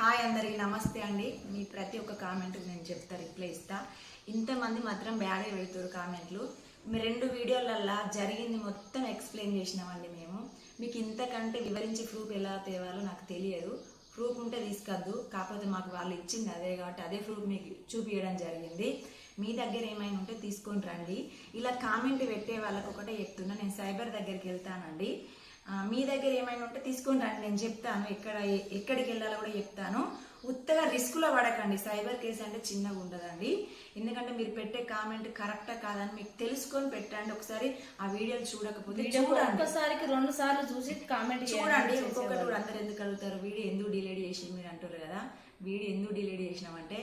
Hi అందరికి నమస్తే అండి. మీ ప్రతి ఒక్క కామెంట్ నేను చెప్తా రిప్లై ఇస్తా. ఇంతమంది మాత్రం బ్యాడే పెడతారు కామెంట్లు. మీ రెండు వీడియోలల్లా జరిగింది మొత్తం ఎక్స్ప్లెయిన్ చేసినామండి మేము. మీకు ఇంతకంటే వివరించి ప్రూఫ్ ఎలా తేవాలో నాకు తెలియదు. ప్రూఫ్ ఉంటే తీసుకొద్దు. కాకపోతే మాకు వాళ్ళు ఇచ్చింది అదే కాబట్టి అదే ప్రూఫ్ మీకు చూపించడం జరిగింది. మీ దగ్గర ఏమైనా ఉంటే తీసుకొని రండి. ఇలా కామెంట్ పెట్టే వాళ్ళకి ఒకటే చెప్తున్నా. నేను సైబర్ దగ్గరికి వెళ్తానండి. మీ దగ్గర ఏమైనా ఉంటే తీసుకొని రండి నేను చెప్తాను. ఎక్కడ ఎక్కడికి వెళ్ళాలో కూడా చెప్తాను. ఉత్తగా రిస్క్లో పడకండి. సైబర్ కేసు అంటే చిన్నగా ఉండదండి. ఎందుకంటే మీరు పెట్టే కామెంట్ కరెక్టా కాదని మీకు తెలుసుకొని పెట్టండి. ఒకసారి ఆ వీడియోలు చూడకపోతే చూడండి. ఒక్కసారికి రెండు సార్లు చూసి కామెంట్ చూడండి. ఇంకొకటి కూడా అందరు ఎందుకు అడుగుతారు? వీడియో ఎందుకు డిలీట్ చేసి మీరు అంటారు కదా వీడియో ఎందుకు డిలీట్ చేసినామంటే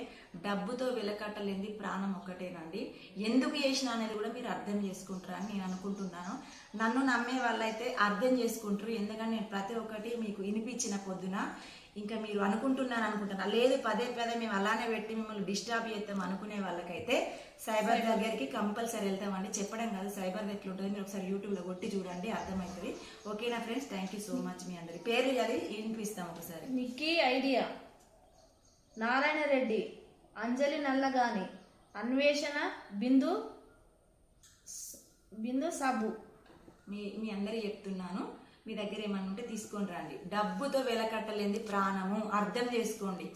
డబ్బుతో వెలకట్టలేంది ప్రాణం ఒక్కటేనండి. ఎందుకు చేసిన అనేది కూడా మీరు అర్థం చేసుకుంటారు అని నేను అనుకుంటున్నాను. నన్ను నమ్మే వాళ్ళైతే అర్థం చేసుకుంటారు. ఎందుకంటే నేను ప్రతి ఒక్కటి మీకు వినిపించిన పొద్దున ఇంకా మీరు అనుకుంటున్నాను అనుకుంటున్నా లేదు పదే పదే మేము అలానే పెట్టి మిమ్మల్ని డిస్టర్బ్ చేస్తాం అనుకునే వాళ్ళకైతే సైబర్ దగ్గరికి కంపల్సరీ వెళ్తామండి. చెప్పడం కాదు సైబర్ ఎట్లుంటుంది మీరు ఒకసారి యూట్యూబ్లో కొట్టి చూడండి అర్థమవుతుంది. ఓకేనా friends? Thank you so much మీ అందరి పేర్లు చదివి వినిపిస్తాం ఒకసారి. నిక్కీ ఐడియా. నారాయణ రెడ్డి అంజలి నల్లగాని అన్వేషణ బిందు బిందు సబ్బు. మీ మీ అందరూ చెప్తున్నాను. మీ దగ్గర ఏమన్నా ఉంటే తీసుకొని రండి. డబ్బుతో వెలకట్టలేంది ప్రాణము. అర్థం చేసుకోండి.